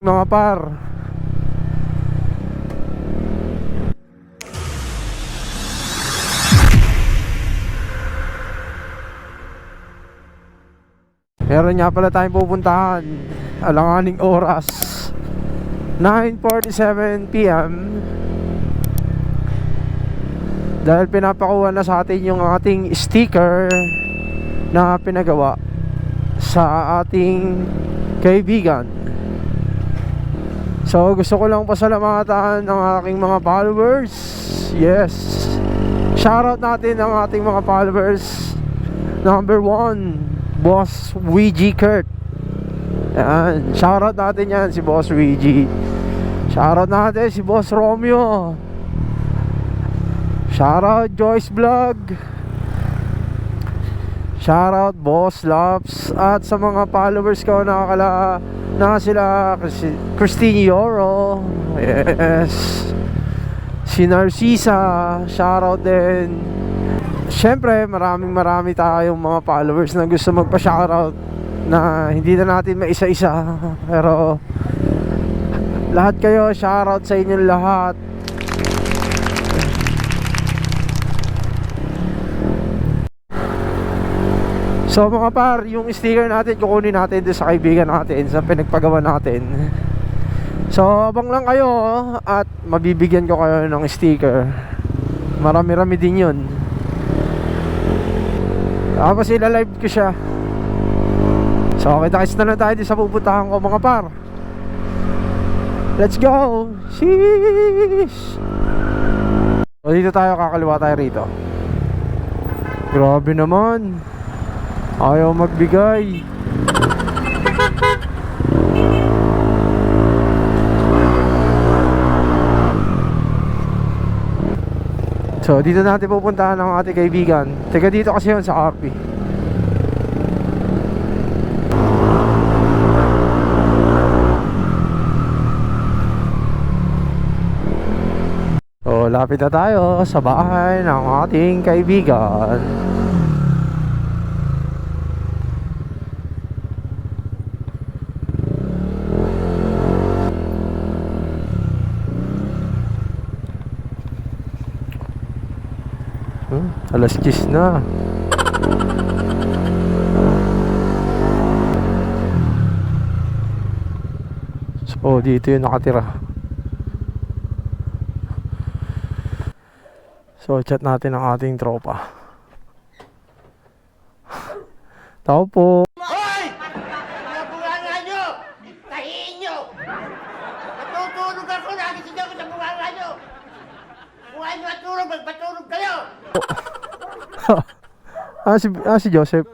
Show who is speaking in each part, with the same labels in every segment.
Speaker 1: Mga par. Meron nga pala tayong pupuntahan. Alanganing oras. 9.47pm Dahil pinapakuha na sa atin yung ating sticker na pinagawa sa ating kaibigan. So gusto ko lang pasalamatan ng aking mga followers. Yes. Shoutout natin ang ating mga followers. Number one, Boss Ouija Kurt. Yan. Shoutout natin yan si Boss Ouija. Shoutout natin si Boss Romeo. Shoutout Joyce Vlog. Shoutout Boss Loves at sa mga followers ko nakakala na sila Christi- Christine Yoro. Yes. Si Narcisa, shoutout din. Siyempre, maraming marami tayong mga followers na gusto magpa-shoutout na hindi na natin maisa-isa. Pero lahat kayo, shoutout sa inyong lahat. So mga par, yung sticker natin kukunin natin doon sa kaibigan natin sa pinagpagawa natin. So abang lang kayo at mabibigyan ko kayo ng sticker. Marami-rami din yun. Tapos ila-live ko siya. So kita-kits na lang tayo sa pupuntahan ko mga par. Let's go! Sheesh! O dito tayo, kakaliwa tayo rito. Grabe naman. Ayaw magbigay. So, dito natin pupuntahan ang ating kaibigan. Teka dito kasi yun sa RP. So, lapit na tayo sa bahay ng ating kaibigan. Hmm, alas 10 na. So, dito yung nakatira. So, chat natin ang ating tropa. Tao po.
Speaker 2: Hoy! Mga bunganga nyo! Tahiin nyo! Natutulog ako, nagising ako sa bunganga nyo! Ayaw nyo matulog, magpatulog kayo!
Speaker 1: ah, si, ah, si Joseph.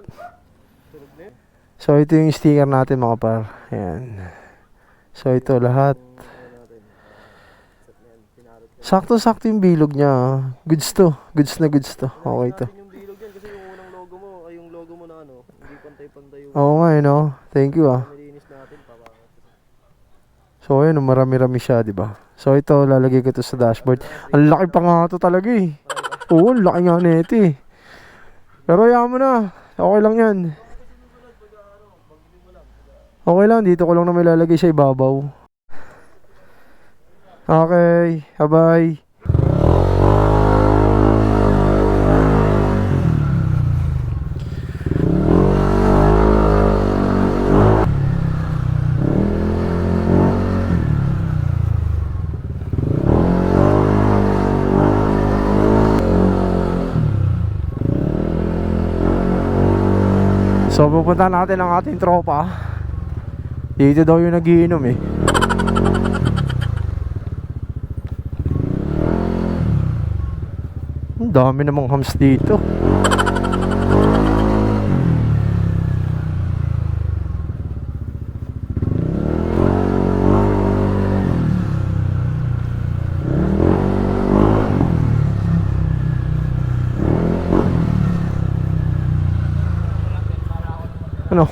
Speaker 1: So, ito yung sticker natin mga par. Ayan. So, ito lahat. Sakto-sakto yung bilog niya. ah. Goods to. Goods na goods to. Okay to.
Speaker 3: yung bilog yan kasi yung unang logo mo, ay yung logo mo na ano, hindi pantay-pantay yung
Speaker 1: Oo nga, eh, no? Thank you, ah.
Speaker 3: nilinis natin para
Speaker 1: So, ayun, marami-rami siya, di ba? So, ito, lalagay ko to sa dashboard. Ang laki pa nga to talaga, eh. Oo, ang laki nga nito, eh. Pero, yaman mo na. Okay lang yan. Okay lang, dito ko lang na may lalagay sa ibabaw. Okay, bye-bye. So pupunta natin ang ating tropa. Dito daw yung nagiinom eh. Ang dami namang hams dito Ano?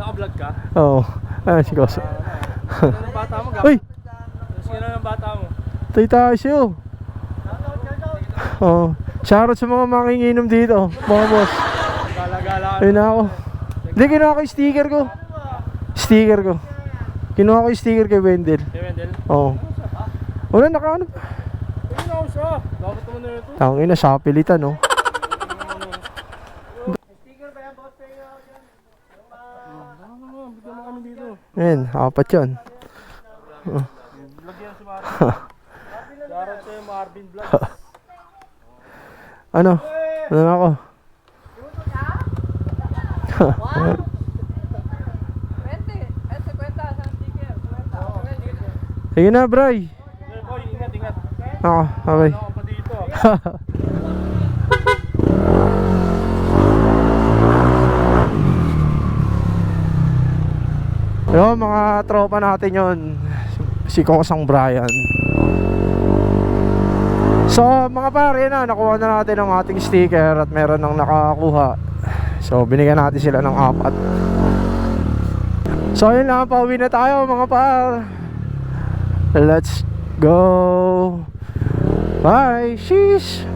Speaker 3: Naka-vlog ka?
Speaker 1: Oo Ayan si Koso
Speaker 3: Sino ng bata mo?
Speaker 1: Uy!
Speaker 3: Sino ng bata mo?
Speaker 1: Tay tayo siyo Oo Shoutout sa mga manginginom dito Mga boss
Speaker 3: Gala-gala.
Speaker 1: Ayun ako Hindi, kinuha ko yung sticker ko Sticker ko. Kinuha ko yung sticker kay Wendell.
Speaker 3: Kay Wendell?
Speaker 1: Oo. Wala naka ano pa.
Speaker 3: Ayun ako siya. Dapat naman na ito.
Speaker 1: Tangin na sa pilitan, no?
Speaker 3: Ano naman, bigyan mo kami dito.
Speaker 1: Ayan, apat yun.
Speaker 3: Vlog.
Speaker 1: Ano? Ano na ako? Sige na, Bray.
Speaker 3: Hey boy, ingat, ingat.
Speaker 1: Ako, okay.
Speaker 3: Ano ka pa dito?
Speaker 1: Yo, mga tropa natin yon Si Kosang Brian. So, mga pare na, nakuha na natin ang ating sticker at meron nang nakakuha. So, binigyan natin sila ng apat. So, yun lang, pauwi na tayo mga par. Let's go. Bye. Sheesh.